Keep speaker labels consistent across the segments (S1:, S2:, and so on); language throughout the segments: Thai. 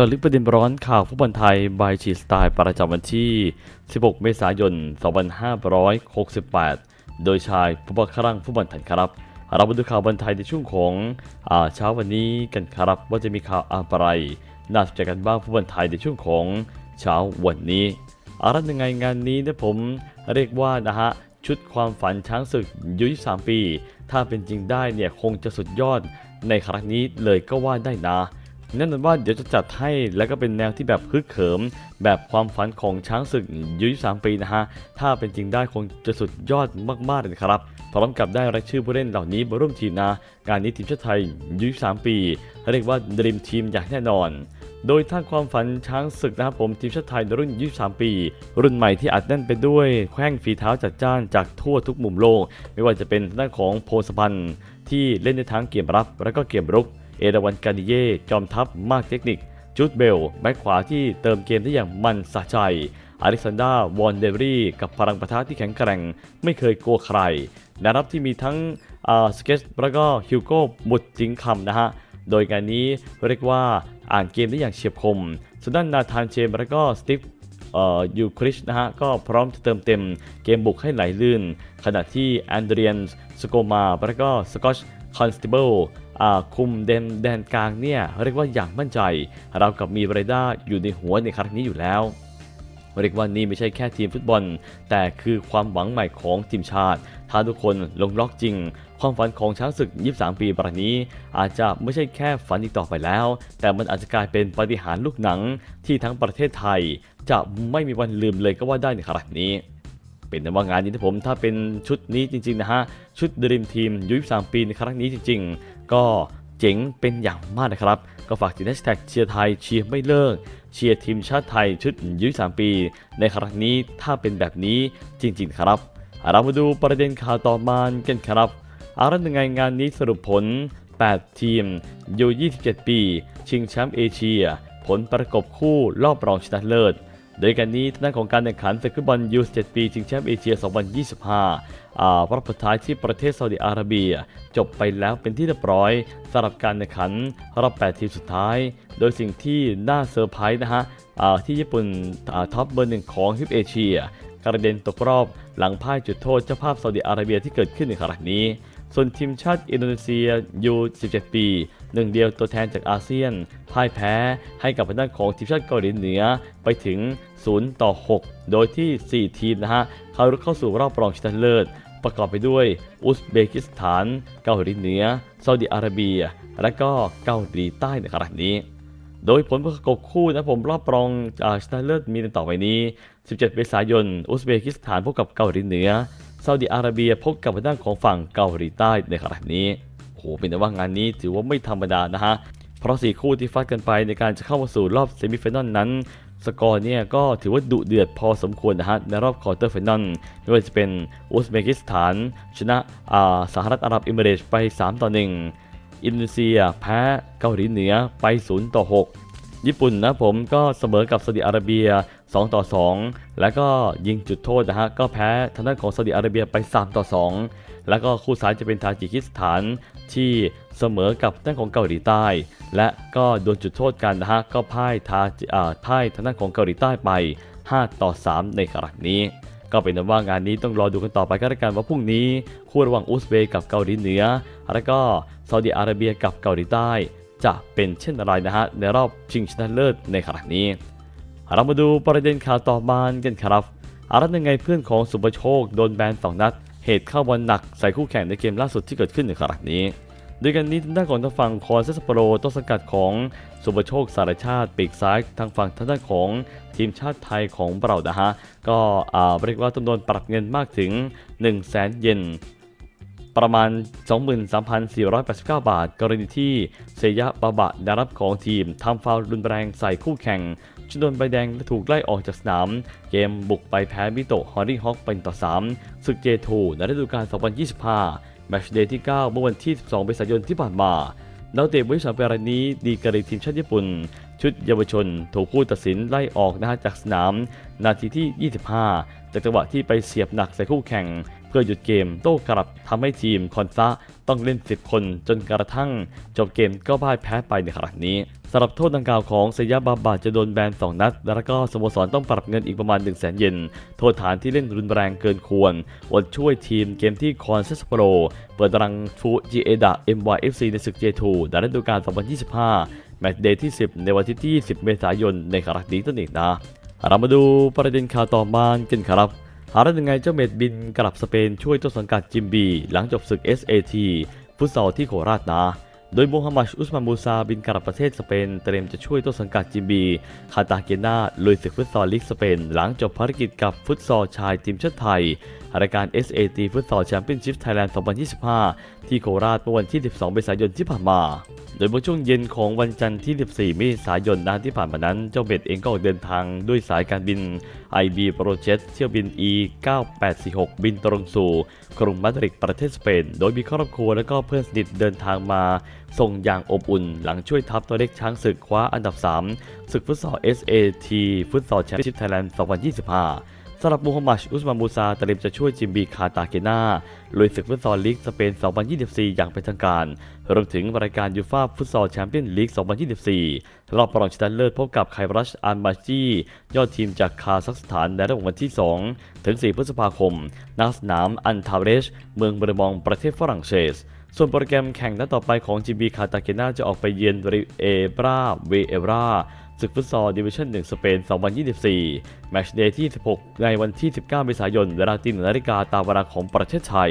S1: จอลึกประเด็นร้อนข่าวฟุตบอลไทยบายชีสไตล์ประจำวันที่ 16 เมษายน 2568 โดยชายผู้บักครั่งฟุตบอลไทยครับ เรามาดูข่าวบอลไทยในช่วงของอาเช้าวันนี้กันครับว่าจะมีข่าวอะไรน่าสนใจกันบ้างฟุตบอลไทยในช่วงของเช้าวันนี้อารัยังไงงานนี้นะผมเรียกว่านะฮะชุดความฝันช้างศึกยุ23 ปี ถ้าเป็นจริงได้เนี่ยคงจะสุดยอดในครั้งนี้เลยก็ว่าได้นะ แน่นอนว่าเดี๋ยวจะจัดให้แล้วก็เป็นแนวที่แบบฮึกเหิม แบบความฝันของช้างศึกอายุ23ปีนะฮะ ถ้าเป็นจริงได้คงจะสุดยอดมากๆเลยครับพร้อมกับได้รายชื่อผู้เล่นเหล่านี้มาร่วมทีมนะงานนี้ทีมชาติไทยอายุ23ปี เรียกว่าดรีมทีมอย่างแน่นอนโดยท่าความฝันช้างศึกนะครับผมทีมชาติไทยในรุ่น 23 ปี รุ่นใหม่ที่อัดแน่นไปด้วยแข้งฝีเท้าจัดจ้านจากทั่วทุกมุมโลก ไม่ว่าจะเป็นด้านของโพสพันธ์ที่เล่นในทั้งเกมรับ และก็เกมรุก เอราวันกานิเย่จอมทัพมากเทคนิคจูดเบลแบ็คขวาที่เติมเกมได้อย่างมันสะใจอเล็กซานดราวอนเดรี่กับพลังประทะที่แข็งแกร่ง ไม่เคยกลัวใครแนวรับที่มีทั้งสเกตแล้วก็ฮิวโก้บุตรจิงคำนะฮะ โดยงานนี้เรียกว่าอ่านเกมได้อย่างเฉียบคมส่วนด้านนาธานเชมแล้วก็สติฟเอ่อยูคริชนะฮะ ก็พร้อมจะเติมเต็มเกมบุกให้ไหลลื่น ขณะที่แอนเดรียนสโกมาแล้วก็สกอชคอนสติเบิล คุมเดนแดนกลางเนี่ยเรียกว่าอย่างมั่นใจ เรากับมีเรดาอยู่ในหัวในครั้งนี้อยู่แล้วเรียกว่านี่ไม่ใช่แค่ทีมฟุตบอล แต่คือความหวังใหม่ของทีมชาติ ถ้าทุกคนลงล็อกจริง ความฝันของช้างศึก 23 ปีปรนี้ อาจจะไม่ใช่แค่ฝันอีกต่อไปแล้ว แต่มันอาจจะกลายเป็นปฏิหารลูกหนังที่ทั้งประเทศไทย จะไม่มีวันลืมเลยก็ว่าได้ในครั้งนี้ เป็นแต่ว่างานนี้ที่ผมถ้าเป็นชุดนี้จริงๆนะฮะ ชุดดรีมทีมยุ23ปีในครั้งนี้จริง ๆ ก็เจ๋งเป็นอย่างมากนะครับ ก็ฝากติดแฮชแท็กเชียร์ไทยเชียร์ไม่เลิก เชียร์ทีมชาติไทยชุดยุ23ปี ในครั้งนี้ถ้าเป็นแบบนี้จริง ๆ ครับ เรามาดูประเด็นข่าวต่อมากันครับอารันยังไงงานนี้สรุปผล 8 ทีมยู27 ปี ชิงแชมป์เอเชีย ผลประกบคู่รอบรองชนะเลิศ โดยการนี้ทางด้านของการแข่งขันศึกฟุตบอลยู17ปีชิงแชมป์เอเชีย 2025อ่ารอบสุดท้ายที่ประเทศซาอุดิอาระเบีย จบไปแล้วเป็นที่เรียบร้อยสำหรับการแข่งขันรอบ 8 ทีมสุดท้าย โดยสิ่งที่น่าเซอร์ไพรส์นะฮะที่ญี่ปุ่นท็อปเบอร์หนึ่งของทวิปเอเชียกระเด็นตกรอบหลังพ่ายจุดโทษเจ้าภาพซาอุดิอาระเบียที่เกิดขึ้นในครั้งนี้ ส่วนทีมชาติอินโดนีเซียยู17 ปี หนึ่งเดียวตัวแทนจากอาเซียนพ่ายแพ้ให้กับทางด้านของทีมชาติเกาหลีเหนือไปถึง 0 ต่อ 6 โดยที่ 4 ทีมนะฮะเข้ารุกเข้าสู่รอบรองชนะเลิศ ประกอบไปด้วย อุซเบกิสถาน เกาหลีเหนือซาอุดิอาระเบีย และก็เกาหลีใต้ในครั้งนี้โดยผลประกบคู่นะผมรอบรองชนะเลิศมีดังต่อไปนี้ 17 เมษายน อุซเบกิสถานพบกับเกาหลีเหนือ ซาอุดิอาระเบียพบกับทางด้านของฝั่งเกาหลีใต้ในขณะนี้ โอ้โหเป็นแต่ว่างานนี้ถือว่าไม่ธรรมดานะฮะ เพราะสี่คู่ที่ฟัดกันไปในการจะเข้ามาสู่รอบเซมิไฟนอลนั้นสกอร์เนี่ยก็ถือว่าดุเดือดพอสมควรนะฮะในรอบควอเตอร์ไฟนอลไม่ว่าจะเป็นอุซเบกิสถาน ชนะอ่าสหรัฐอาหรับเอมิเรตส์ไป 3 ต่อ 1 อินโดนีเซีย แพ้เกาหลีเหนือไป 0 ต่อ 6 ญี่ปุ่นนะผมก็เสมอกับซาอุดิอาระเบีย 2 ต่อ 2 แล้วก็ยิงจุดโทษนะฮะก็แพ้ทางด้านของซาอุดิอาระเบียไป 3 ต่อ 2 แล้วก็คู่สายจะเป็นทาจิกิสถานที่เสมอกับด้านของเกาหลีใต้ และก็โดนจุดโทษกันนะฮะก็พ่ายทาอ่าพ่ายทางด้านของเกาหลีใต้ไป 5 ต่อ 3 ในครั้งนี้ก็เป็นว่างานนี้ต้องรอดูกันต่อไปก็แล้วกันว่าพรุ่งนี้คู่ระหว่างอุซเบกับเกาหลีเหนือ แล้วก็ซาอุดิอาระเบียกับเกาหลีใต้ จะเป็นเช่นไรนะฮะในรอบชิงชนะเลิศในครั้งนี้ เรามาดูประเด็นข่าวต่อมากันครับอารัตยังไงเพื่อนของสุปโชคโดนแบนสองนัด เหตุเข้าบอลหนักใส่คู่แข่งในเกมล่าสุดที่เกิดขึ้นในครั้งนี้โดยกันนี้ทางด้านของทางฝั่งคอนเซสโปรต้นสังกัดของสุปโชคสารชาติปีกซ้ายทางฝั่งทางด้านของทีมชาติไทยของเรานะฮะก็อ่าเรียกว่าต้องโดนปรับเงินมากถึง 1 0 0 0 0แสนเยนประมาณ 23,489 บาท กรณีที่เซยะบาบะดารับของทีมทำฟาวล์รุนแรงใส่คู่แข่ง จนโดนใบแดงและถูกไล่ออกจากสนาม เกมบุกไปแพ้มิโตะฮอร์รี่ฮอกเป็นต่อ 3 ศึกเจทูในฤดูกาล 2025 แมตช์เดย์ที่ 9 เมื่อวันที่ 12เมษายนที่ผ่านมานักเตะบริษัทเปรานี้ดีกรีทีมชาติญี่ปุ่น ชุดเยาวชน ถูกผู้ตัดสินไล่ออกนะฮะจากสนาม นาทีที่ 25 จากจังหวะที่ไปเสียบหนักใส่คู่แข่ง เพื่อหยุดเกมโต้กลับทำให้ทีมคอนซา ต้องเล่น 10 คนจนกระทั่งจบเกมก็พ่ายแพ้ไปในครั้งนี้สำหรับโทษดังกล่าวของสยามบาบาจะโดนแบน 2 นัด แล้วก็สโมสรต้องปรับเงินอีกประมาณ 1 0 0 0 0แสนเยน โทษฐานที่เล่นรุนแรงเกินควร อดช่วยทีมเกมที่คอนเซสโปร เปิดรังฟูจิเอดะ MYFC ในศึก J2 ในฤดูกาล 2025 แมตช์เดย์ที่ 10 ในวันที่ 20 เมษายนในครั้งนี้ตั้งเองนะ เรามาดูประเด็นข่าวต่อมากันครับ หาได้ยังไงเจ้าเม็ดบินกลับสเปนช่วยต้นสังกัดจิมบี หลังจบศึก SAT ฟุตซอลที่โคราชนะ โดยโมฮัมหมัดอุสมานมูซาบินกลับประเทศสเปนเตรียมจะช่วยต้นสังกัดจิมบีคาตาเกนาลุยศึกฟุตซอลลีกสเปน หลังจบภารกิจกับฟุตซอลชายทีมชาติไทย รายการ SAT ฟุตซอลแชมเปี้ยนชิพไทยแลนด์ 2025 ที่โคราชเมื่อวันที่ 12 เมษายนที่ผ่านมา โดยเมื่อช่วงเย็นของวันจันทร์ที่ 14 เมษายนนั้นที่ผ่านมานั้น เจ้าเบ็ดเองก็ออกเดินทางด้วยสายการบิน IB Project เที่ยวบิน E 9846 บินตรงสู่กรุงมาดริดประเทศสเปน โดยมีครอบครัวและก็เพื่อนสนิทเดินทางมา ส่งอย่างอบอุ่นหลังช่วยทัพตัวเล็กช้างศึกคว้าอันดับ 3 ศึกฟุตซอล SAT ฟุตซอลแชมเปี้ยนชิพไทยแลนด์ 2025สำหรับมูฮัมหมัดอุสมานมูซาเตรียมจะช่วยจิมบีคาตาเกนาลุยศึกฟุตซอลลีกสเปน 2024 อย่างเป็นทางการ รวมถึงรายการยูฟ่าฟุตซอลแชมเปี้ยนลีก 2024 รอบรองชนะเลิศพบกับไครัชอันมาจียอดทีมจากคาซัคสถานในระหว่างวันที่ 2 ถึง 4 พฤษภาคมณสนามอันทาเรช เมืองเบรมองประเทศฝรั่งเศส ส่วนโปรแกรมแข่งนัดต่อไปของ GB คาตาเกนาจะออกไปเยือนริเอบราเวเอราศึกฟุตซอลดิวิชั่น 1 สเปน 2024 แมตช์เดย์ที่ 16 ในวันที่ 19 เมษายน เวลาตีหนึ่งนาฬิกาตามเวลาของประเทศไทย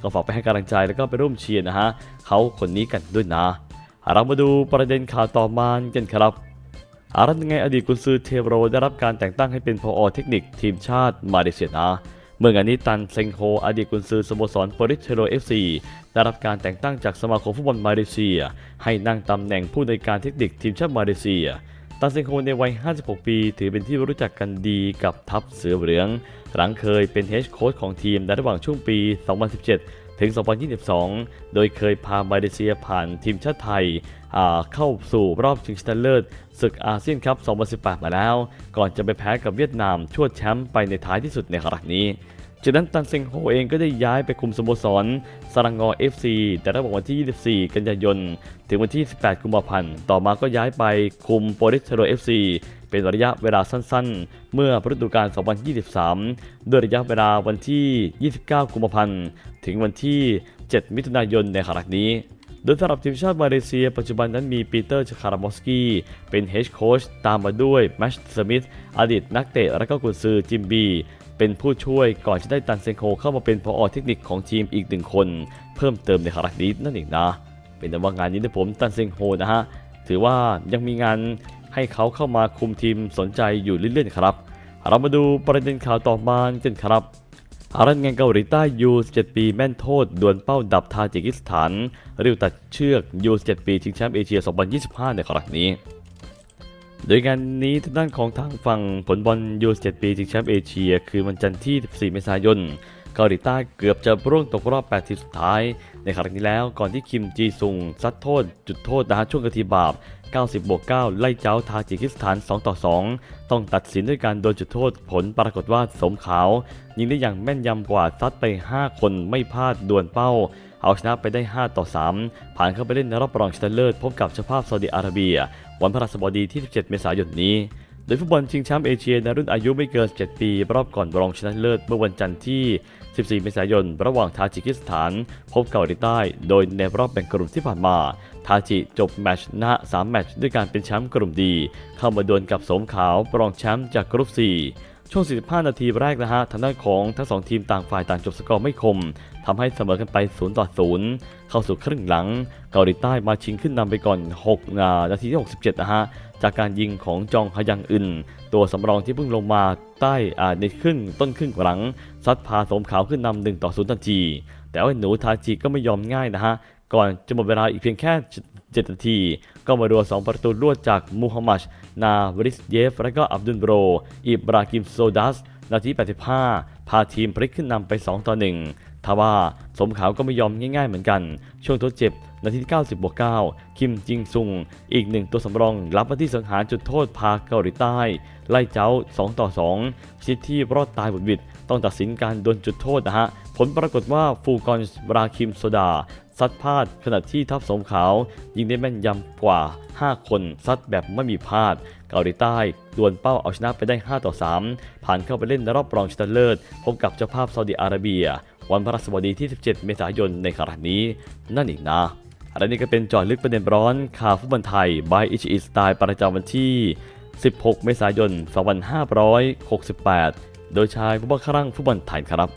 S1: ก็ฝากไปให้กำลังใจแล้วก็ไปร่วมเชียร์นะฮะ เขาคนนี้กันด้วยนะ เรามาดูประเด็นข่าวต่อมากันครับอารัตยังไงอดีตกุนซือเทโรได้รับการแต่งตั้งให้เป็นพออเทคนิคทีมชาติมาเลเซียนะ มื่องานนี้ตันเซงโฮอดีตกุนซือสโมสรปริเทโรเอฟซีได้รับการแต่งตั้งจากสมาคมฟุตบอลมาเลเซีย ให้นั่งตำแหน่งผู้ในการเทคนิคทีมชาติมาเลเซีย ตันเซงโฮในวัย 56 ปี ถือเป็นที่รู้จักกันดีกับทัพเสือเหลือง หลังเคยเป็นเฮดโค้ชของทีมในระหว่างช่วงปี 2017 ถึง 2022 โดยเคยพามาเลเซียผ่านทีมชาติไทยเข้าสู่รอบชิงชนะเลิศศึกอาเซียนคัพ2018 มาแล้ว ก่อนจะไปแพ้กับเวียดนามชวดแชมป์ไปในท้ายที่สุดในครั้งนี้ จากนั้นตันเซงโฮเองก็ได้ย้ายไปคุมสโมสรสรังงอ FC แต่ระหว่างวันที่ 24 กันยายน ถึงวันที่ 18 กุมภาพันธ์ ต่อมาก็ย้ายไปคุมโปริสเทโร FC เป็นระยะเวลาสั้นๆ เมื่อฤดูกาล 2023 ด้วยระยะเวลาวันที่ 29 กุมภาพันธ์ ถึงวันที่ 7 มิถุนายนในครั้งนี้โดยสำหรับทีมชาติมาเลเซีย ปัจจุบันนั้นมีปีเตอร์ชคารามอสกี้เป็นเฮดโค้ชตามมาด้วยแมชสมิธอดีตนักเตะและก็กุนซือจิมบี เป็นผู้ช่วยก่อนจะได้ตันเซนโคเข้ามาเป็นพอเทคนิคของทีมอีกหนึ่งคน เพิ่มเติมในครั้งนี้นั่นเองนะ เป็นแต่ว่างานนี้นะผมตันเซงโฮนะฮะถือว่ายังมีงานให้เขาเข้ามาคุมทีมสนใจอยู่เรื่อยๆครับ เรามาดูประเด็นข่าวต่อมากันครับอารันงานเกาหลีใต้ยู17ปีแม่นโทษ ดวลเป้าดับทาจิกิสถานริวตัดเชือกยู17ปีชิงแชมป์เอเชีย 2025 ในครั้งนี้ โดยงานนี้ทางด้านของทางฝั่งผลบอลยู17ปีชิงแชมป์เอเชีย คือวันจันทร์ที่ 14 เมษายน เกาหลีใต้เกือบจะร่วงตกรอบ 8 ทีมสุดท้าย ในครั้งนี้แล้วก่อนที่คิมจีซุงซัดโทษ จุดโทษนะฮะช่วงกะทีบาป 90บวก9ไล่เจ้าทาจิกิสถาน 2 ต่อ 2 ต้องตัดสินด้วยการโดนจุดโทษผลปรากฏว่าสมขาว ยิงได้อย่างแม่นยำกว่าซัดไป 5 คนไม่พลาดดวลเป้า เอาชนะไปได้ 5 ต่อ 3 ผ่านเข้าไปเล่นในรอบรองชนะเลิศพบกับเจ้าภาพซาอุดิอาระเบีย วันพฤหัสบดีที่ 17 เมษายนนี้โดยฟุตบอลชิงแชมป์เอเชียในรุ่นอายุไม่เกิน 7 ปี รอบก่อนรองชนะเลิศเมื่อวันจันทร์ที่ 14 เมษายน ระหว่างทาจิกิสถาน พบเกาหลีใต้ โดยในรอบแบ่งกลุ่มที่ผ่านมา ทาจิจบแมตช์หน้า3แมตช์ด้วยการเป็นแชมป์กลุ่มดี เข้ามาดวลกับสมขาวรองแชมป์จากกลุ่ม4 ช่วง 45 นาทีแรกนะฮะ ทางด้านของทั้ง 2 ทีมต่างฝ่ายต่างจบสกอร์ไม่คมทำให้เสมอกันไป 0 ต่อ 0 เข้าสู่ครึ่งหลัง เกาหลีใต้มาชิงขึ้นนำไปก่อน 6 นาทีที่ 67 นะฮะ จากการยิงของจองฮยังอึน ตัวสำรองที่เพิ่งลงมาใต้อ่าในครึ่งต้นครึ่งหลัง ซัดพาสมขาวขึ้นนำ1ต่อ 0 ทันทีแต่ว่าหนูทาจิก็ไม่ยอมง่ายนะฮะ ก่อนจะหมดเวลาอีกเพียงแค่ 7 นาที ก็มาดัว2ประตูรวดจากมูฮัมหมัดนาวริสเยฟ และก็อับดุลโบร อิบรากิมโซดัส นาที 85 พาทีมพลิกขึ้นนำไป 2 ต่อ 1ทว่าสมขาวก็ไม่ยอมง่ายๆเหมือนกัน ช่วงทดเจ็บ นาที 90บวก9คิมจิงซุง อีกหนึ่งตัวสำรองรับมาที่สังหารจุดโทษพาเกาหลีใต้ ไล่เจ้า 2 ต่อ2ชิดที่รอดตายบุดวิดต้องตัดสินการดวลจุดโทษนะฮะ ผลปรากฏว่าฟูกอนบราคิมโซดา ซัดพลาด ขณะที่ทัพสมขาว ยิงได้แม่นยำกว่า 5 คนซัดแบบไม่มีพลาด เกาหลีใต้ดวลเป้าเอาชนะไปได้ 5 ต่อ 3 ผ่านเข้าไปเล่นในรอบรองชนะเลิศ พบกับเจ้าภาพซาอุดิอาระเบีย วันพฤหัสบดีที่ 17 เมษายนในครั้งนี้ นั่นเองนะและนี่ก็เป็นจอดลึกประเด็นร้อนข่าวฟุตบอลไทยบายอิชิอิสไตล์ประจำวันที่ 16 เมษายน 2568 โดยชายผู้บังคับฟุตบอลไทยครับ